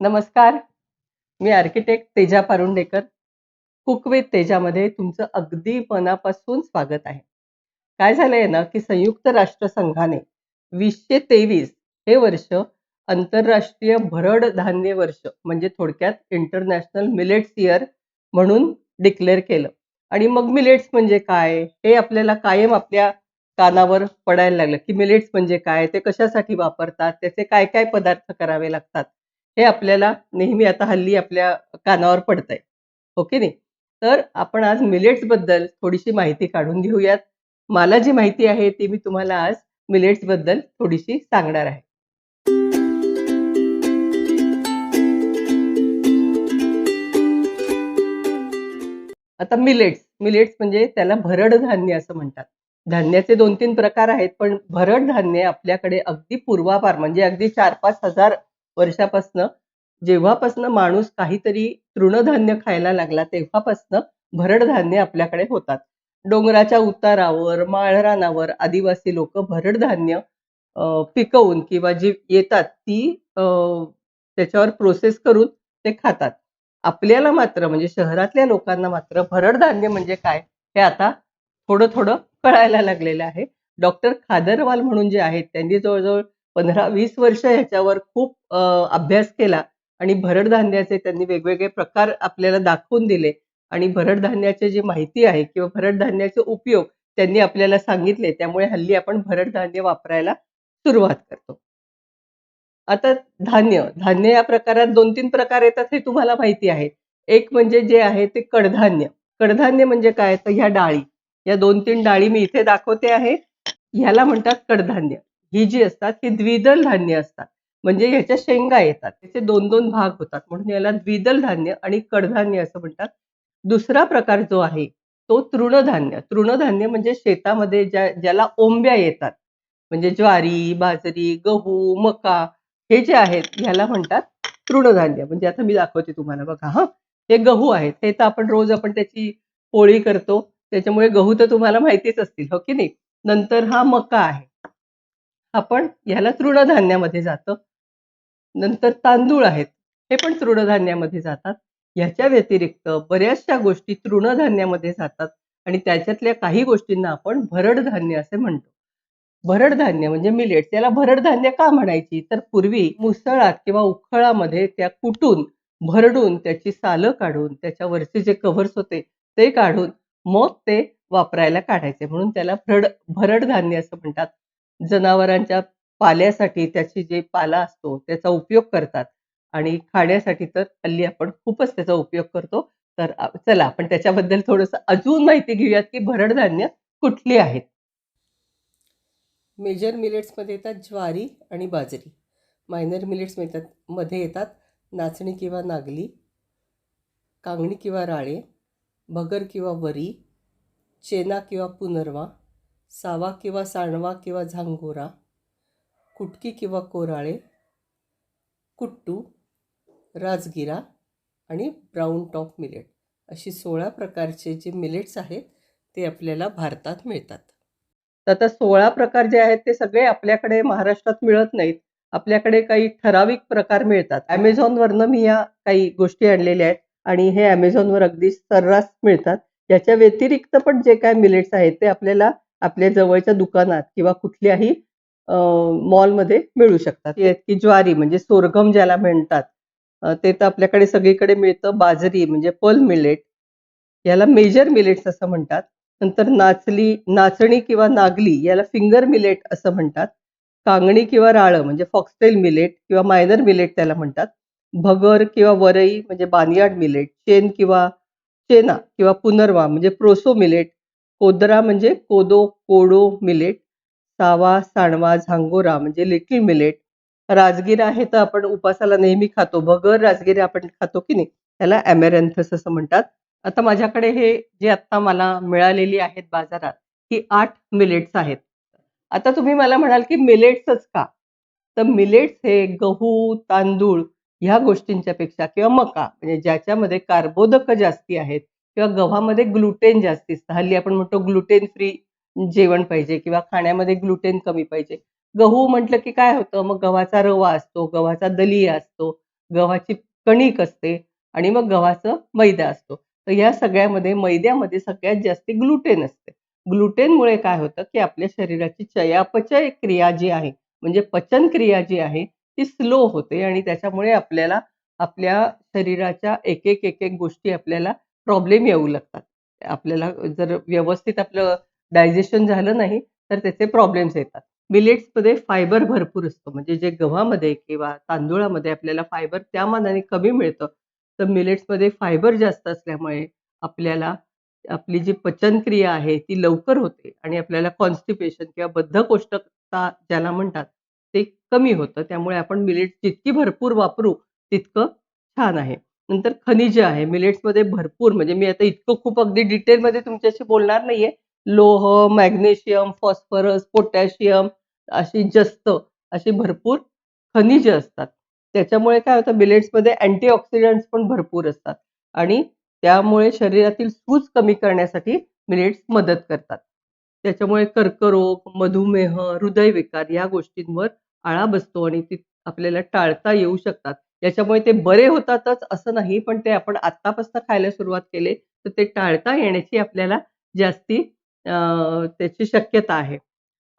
नमस्कार. मी architect Teja Parundekar. Cook with तेजामध्ये तुमचं अगदी मनापासून स्वागत आहे. काय झालंय ना की संयुक्त राष्ट्रसंघाने वीसशे तेवीस हे वर्ष आंतरराष्ट्रीय भरड धान्य वर्ष म्हणजे थोडक्यात इंटरनॅशनल मिलेट्स इयर म्हणून डिक्लेअर केलं. आणि मग मिलेट्स म्हणजे काय? हे आपल्याला कायम आपल्या कानावर पडायला लागलं की मिलेट्स म्हणजे काय? ते कशासाठी वापरतात? त्याचे काय काय पदार्थ करावे लागतात? हे आपल्याला नेहमी आता हल्ली आपल्या कानावर पडतंय. आहे ओके नाही? तर आपण आज मिलेट्सबद्दल थोडीशी माहिती काढून घेऊयात. मला जी माहिती आहे ती मी तुम्हाला आज मिलेट्सबद्दल थोडीशी सांगणार आहे. आता मिलेट्स मिलेट्स म्हणजे त्याला भरड धान्य असं म्हणतात. धान्याचे दोन तीन प्रकार आहेत पण भरड धान्य आपल्याकडे अगदी पूर्वापार म्हणजे अगदी चार पाच हजार वर्षापासनं जेव्हापासनं माणूस काहीतरी तृणधान्य खायला लागला तेव्हापासनं भरडधान्य आपल्याकडे होतात. डोंगराच्या उतारावर माळरानावर आदिवासी लोक भरडधान्य अं, पिकवून किंवा जी येतात ती त्याच्यावर प्रोसेस करून ते खातात. आपल्याला मात्र म्हणजे शहरातल्या लोकांना मात्र भरडधान्य म्हणजे काय हे आता थोडं थोडं कळायला लागलेलं आहे. डॉक्टर खादरवाल म्हणून जे आहेत त्यांनी जवळजवळ पंधरा वीस वर्ष ह्याच्यावर खूप अभ्यास केला आणि भरड धान्याचे त्यांनी वेगवेगळे प्रकार आपल्याला दाखवून दिले आणि भरड धान्याचे जी माहिती आहे किंवा भरड धान्याचे उपयोग त्यांनी आपल्याला सांगितले त्यामुळे हल्ली आपण भरड धान्य वापरायला सुरुवात करतो. आता धान्य धान्य या प्रकारात दोन तीन प्रकार येतात हे तुम्हाला माहिती आहे. एक म्हणजे जे आहे ते कडधान्य. कडधान्य म्हणजे काय? तर ह्या डाळी. या दोन तीन डाळी मी इथे दाखवते आहे. ह्याला म्हणतात कडधान्य. ही जी असतात ही द्विदल धान्य असतात. म्हणजे ह्याच्या शेंगा येतात. त्याचे दोन दोन भाग होतात. म्हणून याला द्विदल धान्य आणि कडधान्य असं म्हणतात. दुसरा प्रकार जो आहे तो तृणधान्य. तृणधान्य म्हणजे शेतामध्ये ज्या ज्याला ओंब्या येतात. म्हणजे ज्वारी बाजरी गहू मका हे जे आहेत ह्याला म्हणतात तृणधान्य. म्हणजे आता मी दाखवते तुम्हाला बघा हा. हे गहू आहेत. हे तर आपण रोज आपण त्याची पोळी करतो. त्याच्यामुळे गहू तर तुम्हाला माहितीच असतील हो की नाही? नंतर हा मका आहे. आपण ह्याला तृणधान्यामध्ये जातं. नंतर तांदूळ आहेत हे पण तृणधान्यामध्ये जातात. ह्याच्या व्यतिरिक्त बऱ्याचशा गोष्टी तृणधान्यामध्ये जातात आणि त्याच्यातल्या काही गोष्टींना आपण भरडधान्य असे म्हणतो. भरड धान्य म्हणजे मिलेट त्याला भरडधान्य का म्हणायची? तर पूर्वी मुसळात किंवा उखळामध्ये त्या कुटून भरडून त्याची सालं काढून त्याच्यावरचे जे कव्हर्स होते ते काढून मग ते वापरायला काढायचे. म्हणून त्याला भरड भरड धान्य असं म्हणतात. जनावरांच्या पाल्यासाठी त्याची जे पाला असतो त्याचा उपयोग करतात. आणि खाण्यासाठी तर हल्ली आपण खूपच त्याचा उपयोग करतो. तर चला आपण त्याच्याबद्दल थोडंसं अजून माहिती घेऊयात की भरडधान्य कुठली आहेत? मेजर मिलेट्समध्ये येतात ज्वारी आणि बाजरी. मायनर मिलेट्स येतात मध्ये येतात नाचणी किंवा नागली कांगणी किंवा राळे भगर किंवा वरी चेना किंवा पुनर्वा सावा किंवा सांडवा किंवा झांगोरा कुटकी किंवा कोराळे कुट्टू राजगिरा आणि ब्राऊन टॉप मिलेट. अशी सोळा प्रकारचे जे मिलेट्स आहेत ते आपल्याला भारतात मिळतात. तर आता सोळा प्रकार जे आहेत ते सगळे आपल्याकडे महाराष्ट्रात मिळत नाहीत. आपल्याकडे काही ठराविक प्रकार मिळतात. ॲमेझॉनवरनं मी या काही गोष्टी आणलेल्या आहेत आणि हे ॲमेझॉनवर अगदी सर्रास मिळतात. याच्या व्यतिरिक्त पण जे काय मिलेट्स आहेत ते आपल्याला आपल्या जवळच्या दुकानात किंवा कुठल्याही मॉलमध्ये मिळू शकतात. की ज्वारी म्हणजे सोरगम ज्याला म्हणतात ते तर आपल्याकडे सगळीकडे मिळतं. बाजरी म्हणजे पल मिलेट याला मेजर मिलेट्स असं म्हणतात. नंतर नाचली नाचणी किंवा नागली याला फिंगर मिलेट असं म्हणतात. कांगणी किंवा राळं म्हणजे फॉक्सटेल मिलेट किंवा मायनर मिलेट त्याला म्हणतात. भगर किंवा वरई म्हणजे बानियाड मिलेट चेन किंवा चेना किंवा पुनर्वा म्हणजे प्रोसो मिलेट कोदरा म्हणजे कोदो कोडो मिलेट सावा साणवा झांगोरा म्हणजे लिटिल मिलेट. राजगिरा हे तर आपण उपासाला नेहमी खातो. भगर राजगिरा आपण खातो की नाही? त्याला ॲमेरॅन्थस असं म्हणतात. आता माझ्याकडे हे जे आत्ता मला मिळालेली आहेत बाजारात ही आठ मिलेट्स आहेत. आता तुम्ही मला म्हणाल की मिलेट्सच का? तर मिलेट्स हे गहू तांदूळ ह्या गोष्टींच्या पेक्षा किंवा मका म्हणजे ज्याच्यामध्ये कार्बोदक जास्ती आहेत किंवा गव्हामध्ये ग्लुटेन जास्ती असतं हल्ली आपण म्हणतो ग्लुटेन फ्री जेवण पाहिजे किंवा खाण्यामध्ये ग्लुटेन कमी पाहिजे गहू म्हटलं की काय होतं मग गव्हाचा रवा असतो गव्हाचा दलिया असतो गव्हाची कणिक असते आणि मग गव्हाचं मैदा असतो. तर या सगळ्यामध्ये मैद्यामध्ये सगळ्यात जास्त ग्लुटेन असते. ग्लुटेनमुळे काय होतं, की आपल्या शरीराची चयापचय क्रिया जी आहे, म्हणजे पचन क्रिया जी आहे, ती स्लो होते आणि त्याच्यामुळे आपल्याला आपल्या शरीराच्या एक, एक, एक, एक गोष्टी आपल्याला प्रॉब्लेम येऊ लागतात. आपल्याला जर व्यवस्थित आपलं डायजेशन झालं नाही, तर त्याचे प्रॉब्लेम्स येतात. मिलेट्समध्ये फायबर भरपूर असतो म्हणजे जे गव्हामध्ये किंवा तांदूळामध्ये आपल्याला फायबर त्या मानाने कमी मिळतं. तर मिलेट्समध्ये फायबर जास्त असल्यामुळे आपल्याला आपली जी पचनक्रिया आहे ती लवकर होते आणि आपल्याला कॉन्स्टिपेशन किंवा बद्धकोष्ठता ज्याला म्हणतात, ते कमी होतं. त्यामुळे आपण मिलेट्स जितकी भरपूर वापरू तितकं छान आहे. नंतर खनिज आहे. मिलेट्समध्ये भरपूर म्हणजे मी आता इतकं खूप अगदी डिटेलमध्ये तुमच्याशी बोलणार नाहीये. लोह, मॅग्नेशियम, फॉस्फरस, पोटॅशियम अशी जस्त अशी भरपूर खनिज असतात. त्याच्यामुळे काय होतं मिलेट्समध्ये अँटीऑक्सिडंट्स पण भरपूर असतात आणि त्यामुळे शरीरातील सूज कमी करण्यासाठी मिलेट्स मदत करतात. त्याच्यामुळे कर्करोग, मधुमेह, हृदयविकार या गोष्टींवर आळा बसतो आणि ती आपल्याला टाळता येऊ शकतात. याच्यामुळे ते बरे होतातच असं नाही, पण ते आपण आत्तापासून खायला सुरुवात केले, तर ते टाळता येण्याची आपल्याला जास्ती अ, त्याची शक्यता आहे.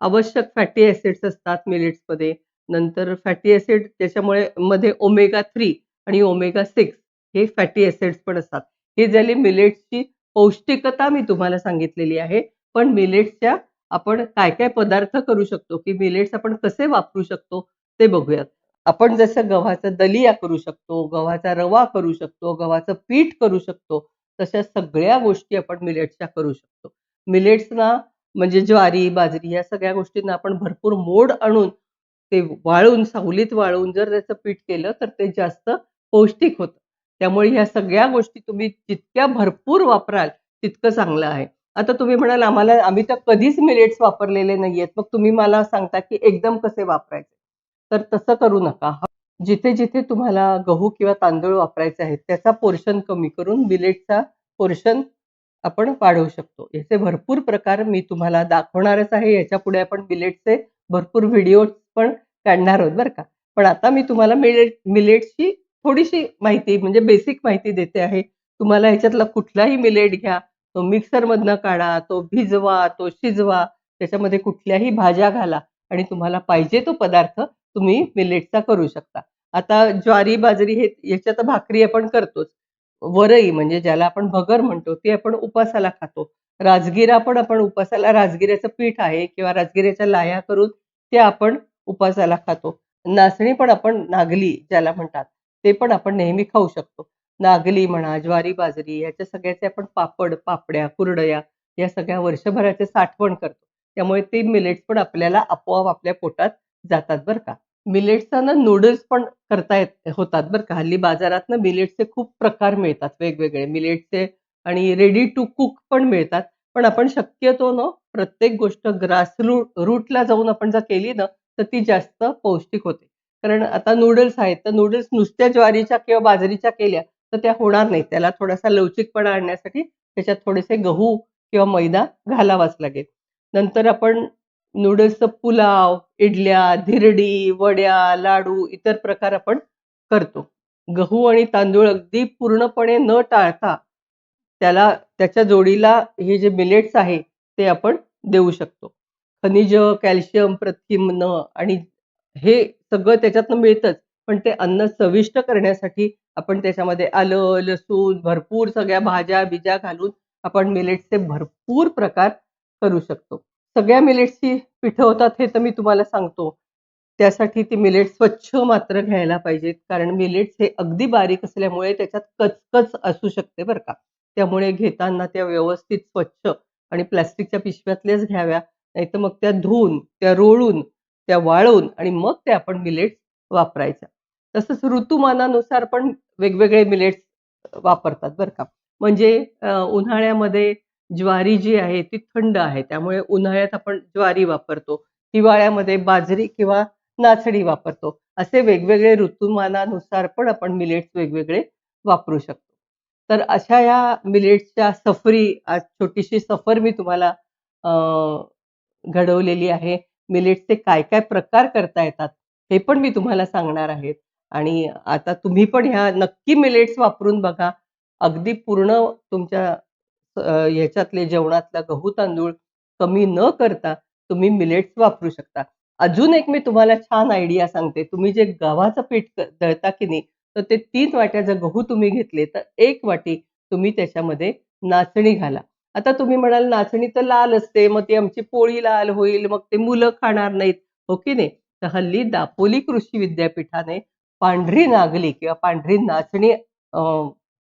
आवश्यक फॅटी ॲसिड्स असतात मिलेट्समध्ये. नंतर फॅटी ॲसिड त्याच्यामुळे मध्ये ओमेगा थ्री आणि ओमेगा सिक्स हे फॅटी ॲसिड्स पण असतात. हे झाली मिलेट्सची पौष्टिकता मी तुम्हाला सांगितलेली आहे. पण मिलेट्सच्या आपण काय-काय पदार्थ करू शकतो, की मिलेट्स आपण कसे वापरू शकतो ते बघूयात. आपण जसं गव्हाचा दलिया करू शकतो, गव्हाचा रवा करू शकतो, गव्हाचं पीठ करू शकतो. तशा सगळ्या गोष्टी आपण मिलेट्सच्या करू शकतो. मिलेट्सना म्हणजे ज्वारी, बाजरी या सगळ्या गोष्टींना आपण भरपूर मोड आणून ते वाळून सावलीत वाळवून जर त्याचं पीठ केलं, तर ते जास्त पौष्टिक होतं. त्यामुळे ह्या सगळ्या गोष्टी तुम्ही जितक्या भरपूर वापराल, तितकं चांगलं आहे. आता तुम्ही म्हणाल, "आम्हाला आम्ही तर कधीच मिलेट्स वापरलेले नाहीयेत. मग तुम्ही मला सांगता, की एकदम कसे वापरायचे?" तर तसं करू नका. जिथे-जिथे तुम्हाला गहू किंवा तांदूळ वापरायचे आहेत, त्याचा पोर्शन कमी करून मिलेटचा पोर्शन आपण वाढवू शकतो. याचे भरपूर प्रकार मी तुम्हाला दाखवणारच आहे. याच्यापुढे आपण बिलेटचे भरपूर व्हिडिओज पण काढणार आहोत बरं का. पण आता मी तुम्हाला मिलेट मिलेटची थोडीशी माहिती म्हणजे बेसिक माहिती देते आहे. तुम्हाला ह्याच्यातला कुठलाही मिलेट घ्या, तो मिक्सरमधनं काढा, तो भिजवा, तो शिजवा, त्याच्यामध्ये कुठल्याही भाज्या घाला आणि तुम्हाला पाहिजे तो पदार्थ तुम्ही मिलेटचा करू शकता. आता ज्वारी, बाजरी हे याच्या तर भाकरी आपण करतोच. वरई म्हणजे ज्याला आपण भगर म्हणतो, ते आपण उपासाला खातो. राजगिरा पण आपण उपासाला राजगिऱ्याचं पीठ आहे किंवा राजगिऱ्याच्या लाह्या करून ते आपण उपासाला खातो. नाचणी पण आपण नागली ज्याला म्हणतात, ते पण आपण नेहमी खाऊ शकतो. नागली म्हणा, ज्वारी, बाजरी याच्या सगळ्याचे आपण पापड, पापड्या, कुरडया या सगळ्या वर्षभराचे साठवण करतो. त्यामुळे ते मिलेट्स पण आपल्याला आपोआप आपल्या पोटात जातात बरं का. मिलेट्सचा ना नूडल्स पण करता येत होतात बरं का. हल्ली बाजारातनं मिलेट्सचे खूप प्रकार मिळतात वेगवेगळे. मिलेट्सचे आणि रेडी टू कुक पण मिळतात. पण आपण शक्यतो ना प्रत्येक गोष्ट ग्रास रूट रूटला जाऊन आपण जर केली ना, तर ती जास्त पौष्टिक होते. कारण आता नूडल्स आहेत, तर नूडल्स नुसत्या ज्वारीच्या किंवा बाजरीच्या केल्या, तर त्या होणार नाही त्याला थोडासा लवचिकपणा आणण्यासाठी त्याच्यात थोडेसे गहू किंवा मैदा घालावाच लागेल. नंतर आपण नूडल्सचं पुलाव, इडल्या, धिरडी, वड्या, लाडू इतर प्रकार आपण करतो. गहू आणि तांदूळ अगदी पूर्णपणे न टाळता त्याला त्याच्या जोडीला हे जे मिलेट्स आहे, ते आपण देऊ शकतो. खनिज, कॅल्शियम, प्रथिन आणि हे सगळं त्याच्यातनं मिळतंच. पण ते अन्न चविष्ट करण्यासाठी आपण त्याच्यामध्ये आलं, लसूण, भरपूर सगळ्या भाज्या-बिज्या घालून आपण मिलेट्सचे भरपूर प्रकार करू शकतो. सगळ्या मिलेट्सची पिठं होतात हे तर मी तुम्हाला सांगतो. त्यासाठी ती मिलेट्स स्वच्छ मात्र घ्यायला पाहिजेत. कारण मिलेट्स हे अगदी बारीक असल्यामुळे त्याच्यात कचकच असू शकते बरं का. त्यामुळे घेताना त्या व्यवस्थित स्वच्छ आणि प्लास्टिकच्या पिशव्यातल्याच घ्याव्या. नाही तर मग त्या धुवून, त्या रोळून, त्या वाळवून आणि मग ते आपण मिलेट्स वापरायच्या. तसंच ऋतुमानानुसार पण वेगवेगळे मिलेट्स वापरतात बरं का. म्हणजे उन्हाळ्यामध्ये ज्वारी जी आहे ती थंड आहे. त्यामुळे उन्हाळ्यात आपण ज्वारी वापरतो. हिवाळ्यामध्ये बाजरी किंवा नाचणी वापरतो. असे वेगवेगळे ऋतुमानानुसार पण आपण मिलेट्स वेगवेगळे वापरू शकतो. तर अशा या मिलेट्सच्या सफरी आज छोटीशी सफर मी तुम्हाला घडवलेली आहे. मिलेट्सचे काय-काय प्रकार करता येतात, हे पण मी तुम्हाला सांगणार आहे. आणि आता तुम्ही पण ह्या नक्की मिलेट्स वापरून बघा. अगदी पूर्ण तुमच्या ह्याच्यातले जेवणातला गहू तांदूळ कमी न करता तुम्ही मिलेट्स वापरू शकता. अजून एक मी तुम्हाला छान आयडिया सांगते. तुम्ही जे गव्हाचं पीठ दळता की नाही, तर ते तीन वाट्या जर गहू तुम्ही घेतले, तर एक वाटी तुम्ही त्याच्यामध्ये नाचणी घाला. आता तुम्ही म्हणाल नाचणी तर लाल असते, मग ती आमची पोळी लाल होईल, मग ते मुलं खाणार नाहीत, हो की नाही? तर हल्ली दापोली कृषी विद्यापीठाने पांढरी नागली किंवा पांढरी नाचणी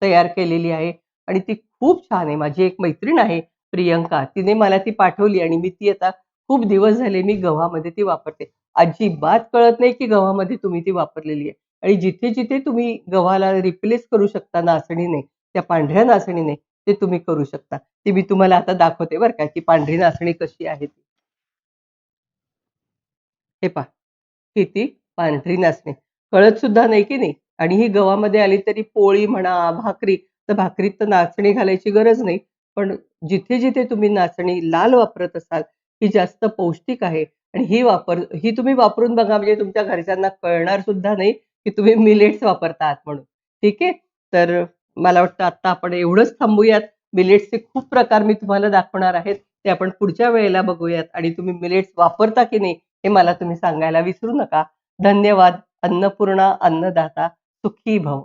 तयार केलेली आहे आणि ती खूप छान आहे. माझी एक मैत्रीण आहे प्रियंका, तिने मला ती पाठवली आणि मी ती आता खूप दिवस झाले मी गव्हामध्ये ती वापरते. अजिबात कळत नाही की गव्हामध्ये तुम्ही ती वापरलेली आहे आणि जिथे-जिथे तुम्ही गव्हाला रिप्लेस करू शकता नाचणीने, त्या पांढऱ्या नाचणीने, ते तुम्ही करू शकता. ती मी तुम्हाला आता दाखवते बरं का, की पांढरी नाचणी कशी आहे ती. हे पहा, किती ती पांढरी नाचणी. कळत सुद्धा नाही की नाही आणि ही गव्हामध्ये आली तरी पोळी म्हणा, भाकरी, तर भाकरीत तर नाचणी घालायची गरज नाही. पण जिथे-जिथे तुम्ही नाचणी लाल वापरत असाल, ही जास्त पौष्टिक आहे आणि ही वापर ही तुम्ही वापरून बघा म्हणजे तुमच्या घरच्यांना कळणार सुद्धा नाही, की तुम्ही मिलेट्स वापरता आहात म्हणून. ठीक आहे? तर मला वाटतं आता आपण एवढंच थांबूयात. मिलेट्सचे खूप प्रकार मी तुम्हाला दाखवणार आहेत. ते आपण पुढच्या वेळेला बघूयात आणि तुम्ही मिलेट्स वापरता की नाही, हे मला तुम्ही सांगायला विसरू नका. धन्यवाद. अन्नपूर्णा अन्नदाता सुखी भव.